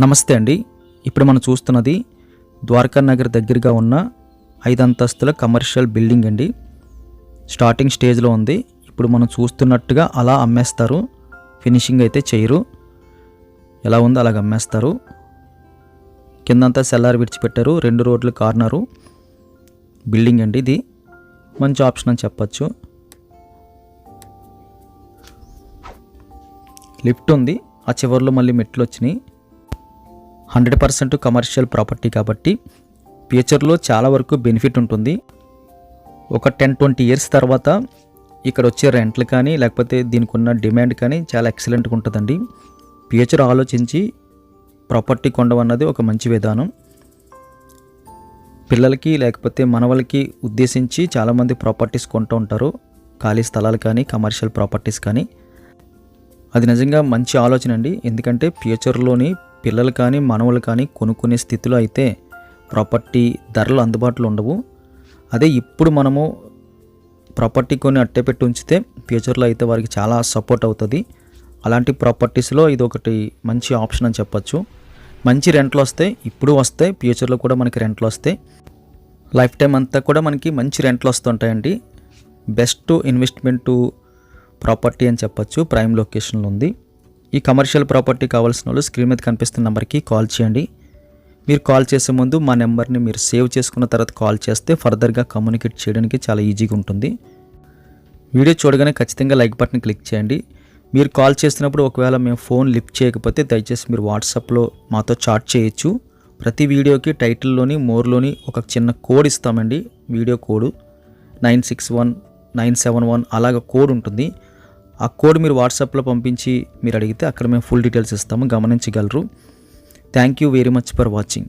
నమస్తే అండి. ఇప్పుడు మనం చూస్తున్నది ద్వారకా నగర్ దగ్గరగా ఉన్న ఐదు అంతస్తుల కమర్షియల్ బిల్డింగ్ అండి. స్టార్టింగ్ స్టేజ్లో ఉంది. ఇప్పుడు మనం చూస్తున్నట్టుగా అలా అమ్మేస్తారు. ఫినిషింగ్ అయితే చేయరు. ఎలా ఉందో అలాగ అమ్మేస్తారు. కిందంతా సెల్లార్ విడిచిపెట్టారు. రెండు రోడ్లు కార్నరు. బిల్డింగ్ అండి ఇది. మంచి ఆప్షన్ అని చెప్పచ్చు. లిఫ్ట్ ఉంది. ఆ చివర్లో మళ్ళీ మెట్లు వచ్చినాయి. హండ్రెడ్ పర్సెంట్ కమర్షియల్ ప్రాపర్టీ కాబట్టి ఫ్యూచర్లో చాలా వరకు బెనిఫిట్ ఉంటుంది. ఒక టెన్ ట్వంటీ ఇయర్స్ తర్వాత ఇక్కడ వచ్చే రెంట్లు కానీ లేకపోతే దీనికి ఉన్న డిమాండ్ కానీ చాలా ఎక్సలెంట్గా ఉంటుందండి. ఫ్యూచర్ ఆలోచించి ప్రాపర్టీ కొనడం అన్నది ఒక మంచి విధానం. పిల్లలకి లేకపోతే మనవలకి ఉద్దేశించి చాలామంది ప్రాపర్టీస్ కొంటూ ఉంటారు. ఖాళీ స్థలాలు కానీ కమర్షియల్ ప్రాపర్టీస్ కానీ. అది నిజంగా మంచి ఆలోచన అండి. ఎందుకంటే ఫ్యూచర్లోని పిల్లలు కానీ మనవలు కానీ కొనుక్కునే స్థితిలో అయితే ప్రాపర్టీ ధరలు అందుబాటులో ఉండవు. అదే ఇప్పుడు మనము ప్రాపర్టీ కొని అట్టే పెట్టి ఉంచితే ఫ్యూచర్లో అయితే వారికి చాలా సపోర్ట్ అవుతుంది. అలాంటి ప్రాపర్టీస్లో ఇది ఒకటి మంచి ఆప్షన్ అని చెప్పొచ్చు. మంచి రెంట్లు వస్తాయి ఇప్పుడు వస్తాయి ఫ్యూచర్లో కూడా మనకి రెంట్లు వస్తాయి లైఫ్ టైం అంతా కూడా మనకి మంచి రెంట్లు వస్తుంటాయండి. బెస్ట్ ఇన్వెస్ట్మెంట్ ప్రాపర్టీ అని చెప్పొచ్చు. ప్రైమ్ లొకేషన్లో ఉంది. ఈ కమర్షియల్ ప్రాపర్టీ కావాల్సిన వాళ్ళు స్క్రీన్ మీద కనిపిస్తున్న నెంబర్కి కాల్ చేయండి. మీరు కాల్ చేసే ముందు మా నెంబర్ని మీరు సేవ్ చేసుకున్న తర్వాత కాల్ చేస్తే ఫర్దర్గా కమ్యూనికేట్ చేయడానికి చాలా ఈజీగా ఉంటుంది. వీడియో చూడగానే ఖచ్చితంగా లైక్ బటన్ క్లిక్ చేయండి. మీరు కాల్ చేస్తున్నప్పుడు ఒకవేళ మేము ఫోన్ లిఫ్ట్ చేయకపోతే దయచేసి మీరు వాట్సాప్లో మాతో చాట్ చేయొచ్చు. ప్రతి వీడియోకి టైటిల్లోని మోర్లోని ఒక చిన్న కోడ్ ఇస్తామండి. Video code nine six one nine seven one అలాగ కోడ్ ఉంటుంది. ఆ కోడ్ మీరు వాట్సాప్లో పంపించి మీరు అడిగితే అక్కడ మేము ఫుల్ డీటెయిల్స్ ఇస్తాము గమనించగలరు. Thank you very much for watching